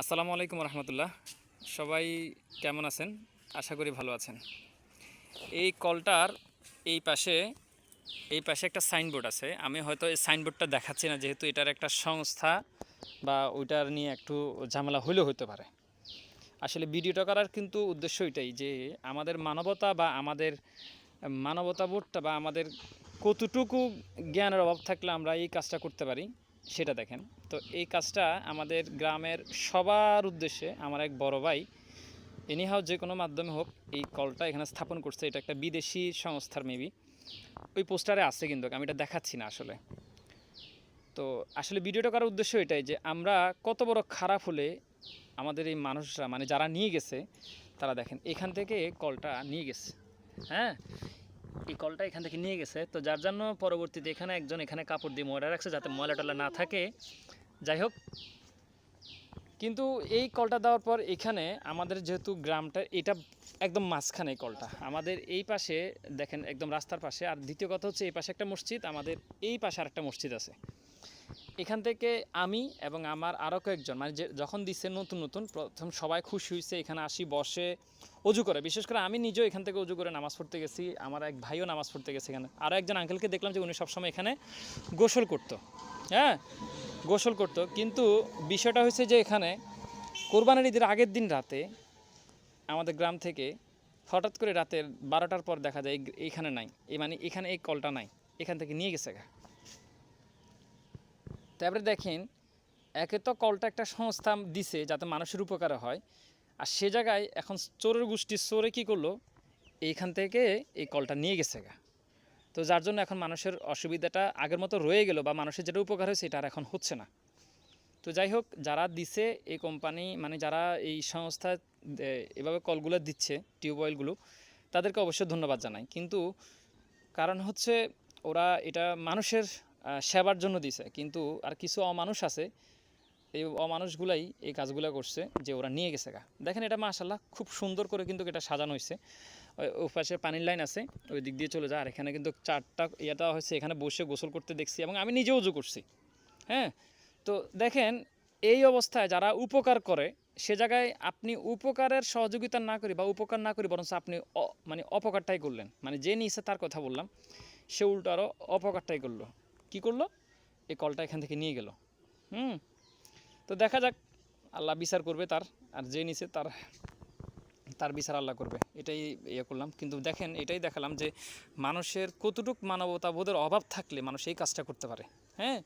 আসসালামু আলাইকুম রহমতুল্লাহ। সবাই কেমন আছেন? আশা করি ভালো আছেন। এই কলটার এই পাশে এই পাশে একটা সাইনবোর্ড আছে। আমি হয়তো এই সাইনবোর্ডটা দেখাচ্ছি না, যেহেতু এটার একটা সংস্থা বা ওইটার নিয়ে একটু ঝামেলা হলেও হতে পারে। আসলে ভিডিওটা করার কিন্তু উদ্দেশ্য এটাই যে, আমাদের মানবতা বা আমাদের মানবতাবোধটা বা আমাদের কতটুকু জ্ঞানের অভাব থাকলে আমরা এই কাজটা করতে পারি। সেটা দেখেন। তো এই কাজটা আমাদের গ্রামের সবার উদ্দেশ্যে আমার এক বড় ভাই এনিহাও যে কোনো মাধ্যমে হোক, এই কলটা এখানে স্থাপন করছে। এটা একটা বিদেশি সংস্থার মেবি ওই পোস্টারে আছে কিন্তু, আমি এটা দেখাচ্ছি না আসলে। তো আসলে ভিডিওটা করার উদ্দেশ্য এটাই যে আমরা কত বড় খারাপ হলে আমাদের এই মানুষরা মানে যারা নিয়ে গেছে, তারা দেখেন এখান থেকে কলটা নিয়ে গেছে। হ্যাঁ? এই কলটা এখান থেকে নিয়ে গেছে। তো যার জন্য পরবর্তীতে এখানে একজন এখানে কাপড় দিয়ে ময়লা রাখছে যাতে ময়লা টলা না থাকে। যাই হোক, কিন্তু এই কলটা দেওয়ার পর এখানে আমাদের যেহেতু গ্রামটা, এটা একদম মাঝখানে কলটা। আমাদের এই পাশে দেখেন একদম রাস্তার পাশে। আর দ্বিতীয় কথা হচ্ছে এই পাশে একটা মসজিদ, আমাদের এই পাশে আর একটা মসজিদ আছে। এখান থেকে আমি এবং আমার আরও কয়েকজন মানে যে যখন দিচ্ছে নতুন নতুন, প্রথম সবাই খুশি হয়েছে এখানে আসি, বসে, অজু করে। বিশেষ করে আমি নিজেও এখান থেকে অজু করে নামাজ পড়তে গেছি, আমার এক ভাইও নামাজ পড়তে গেছে এখানে। আরও একজন আঙ্কেলকে দেখলাম যে উনি সবসময় এখানে গোসল করতো। হ্যাঁ? গোসল করতো। কিন্তু বিষয়টা হয়েছে যে এখানে কোরবানির ঈদের আগের দিন রাতে আমাদের গ্রাম থেকে হঠাৎ করে রাতের বারোটার পর দেখা যায় এইখানে নাই। এই মানে এখানে এই কলটা নাই। এখান থেকে নিয়ে গেছে তারপরে দেখেন, একে তো কলটা একটা সংস্থা দিছে যাতে মানুষের উপকার হয়। আর সে জায়গায় এখন চোরের গোষ্ঠীর চোরে কী করল? এইখান থেকে এই কলটা নিয়ে গেছে গা। তো যার জন্য এখন মানুষের অসুবিধাটা আগের মতো রয়ে গেল বা মানুষের যেটা উপকার হয়েছে এটা আর এখন হচ্ছে না। তো যাই হোক, যারা দিছে এই কোম্পানি মানে যারা এই সংস্থা এভাবে কলগুলো দিচ্ছে টিউবওয়েলগুলো তাদেরকে অবশ্যই ধন্যবাদ জানাই। কিন্তু কারণ হচ্ছে ওরা এটা মানুষের সেবার জন্য দিছে। কিন্তু আর কিছু অমানুষ আছে, এই অমানুষগুলাই এই কাজগুলো করছে যে ওরা নিয়ে গেছে গা। দেখেন এটা মাশাল্লাহ খুব সুন্দর করে কিন্তু এটা সাজানো হয়েছে ওই পাশে পানির লাইন আছে, ওই দিক দিয়ে চলে যায় আর এখানে কিন্তু চারটা ইয়েটা হয়েছে এখানে বসে গোসল করতে দেখছি এবং আমি নিজেও উজু করছি। হ্যাঁ? তো দেখেন এই অবস্থায় যারা উপকার করে, সে জায়গায় আপনি উপকারের সহযোগিতা না করি বা উপকার না করি বরঞ্চ আপনি মানে অপকারটাই করলেন। মানে যে নিয়েছে তার কথা বললাম, সে উল্টো আরও অপকারটাই করল। কি করল? এই কলটা এখান থেকে নিয়ে গেল। হুম? তো দেখা যাক, আল্লাহ বিচার করবে তার, আর যে নিছে তার তার বিচার আল্লাহ করবে। এটাই ইয়ে করলাম। কিন্তু দেখেন, এটাই দেখালাম যে মানুষের কতটুক মানবতা বোধের অভাব থাকলে মানুষ এই কাজটা করতে পারে। হ্যাঁ?